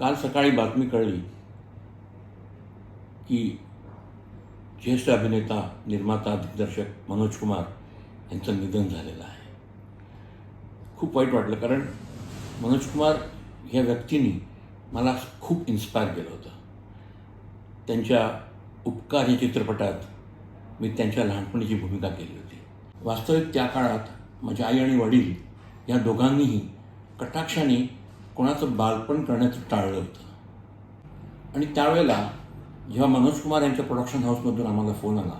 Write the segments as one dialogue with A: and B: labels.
A: काल सकाळी बातमी कळली की ज्येष्ठ अभिनेता निर्माता दिग्दर्शक मनोज कुमार यांचं निधन झालेलं आहे. खूप वाईट वाटलं कारण मनोज कुमार ह्या व्यक्तीने मला खूप इन्स्पायर केलं होतं. त्यांच्या उपकार या चित्रपटात मी त्यांच्या लहानपणीची भूमिका केली होती. वास्तविक त्या काळात माझ्या आई आणि वडील या दोघांनीही कटाक्षाने कोणाचं बालपण करण्याचं टाळलं होतं. आणि त्यावेळेला जेव्हा मनोज कुमार यांच्या प्रोडक्शन हाऊसमधून आम्हाला फोन आला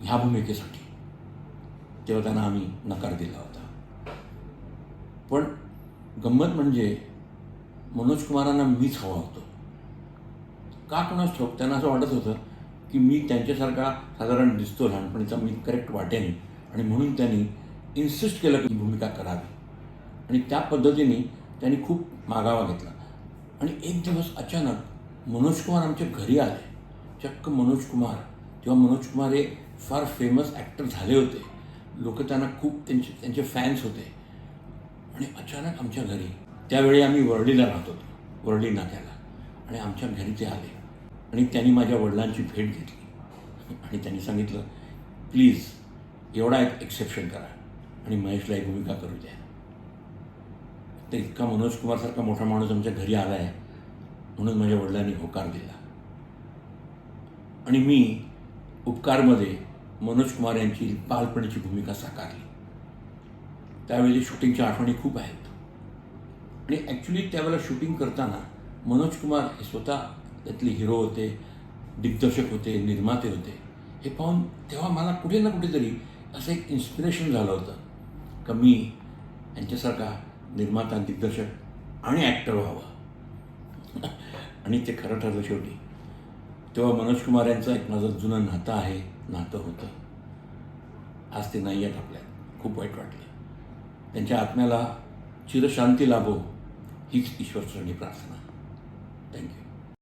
A: ह्या भूमिकेसाठी तेव्हा त्यांना आम्ही नकार दिला होता. पण गंमत म्हणजे मनोज कुमारांना मीच हवा होतो. का कोणाच ठोक त्यांना असं वाटत होतं की मी त्यांच्यासारखा साधारण दिसतो लहानपणीचा मी करेक्ट वाटेन. आणि म्हणून त्यांनी इन्सिस्ट केलं की भूमिका करावी. आणि त्या पद्धतीने त्यांनी खूप मागावा घेतला. आणि एक दिवस अचानक मनोज कुमार आमच्या घरी आले. चक्क मनोज कुमार. जेव्हा मनोज कुमार हे फार फेमस ॲक्टर झाले होते. लोक त्यांना खूप त्यांचे त्यांचे फॅन्स होते. आणि अचानक आमच्या घरी त्यावेळी आम्ही वर्डीला राहत होतो. वर्डी नात्याला आणि आमच्या घरी ते आले. आणि त्यांनी माझ्या वडिलांची भेट घेतली. आणि त्यांनी सांगितलं प्लीज एवढा एक एक्सेप्शन करा. आणि महेशला एक भूमिका करू द्या. तर इतका मनोज कुमारसारखा मोठा माणूस आमच्या घरी आला आहे. म्हणून माझ्या वडिलांनी होकार दिला. आणि मी उपकारमध्ये मनोज कुमार यांची बालपणीची भूमिका साकारली. त्यावेळी शूटिंगच्या आठवणी खूप आहेत. आणि ॲक्च्युली त्यावेळेला शूटिंग करताना मनोज कुमार हे स्वतः त्यातले हिरो होते दिग्दर्शक होते निर्माते होते. हे पाहून तेव्हा मला कुठे ना कुठेतरी असं एक इन्स्पिरेशन झालं होतं. का मी यांच्यासारखा निर्माता दिग्दर्शक आणि ॲक्टर व्हावं. आणि ते खरं ठरलं शेवटी. तेव्हा मनोज कुमार यांचं एक माझं जुनं नातं आहे नातं होतं. आज ते नाही आहेत आपल्यात. खूप वाईट वाटलं. त्यांच्या आत्म्याला चिरशांती लाभो हीच ईश्वरचरणी प्रार्थना. थँक्यू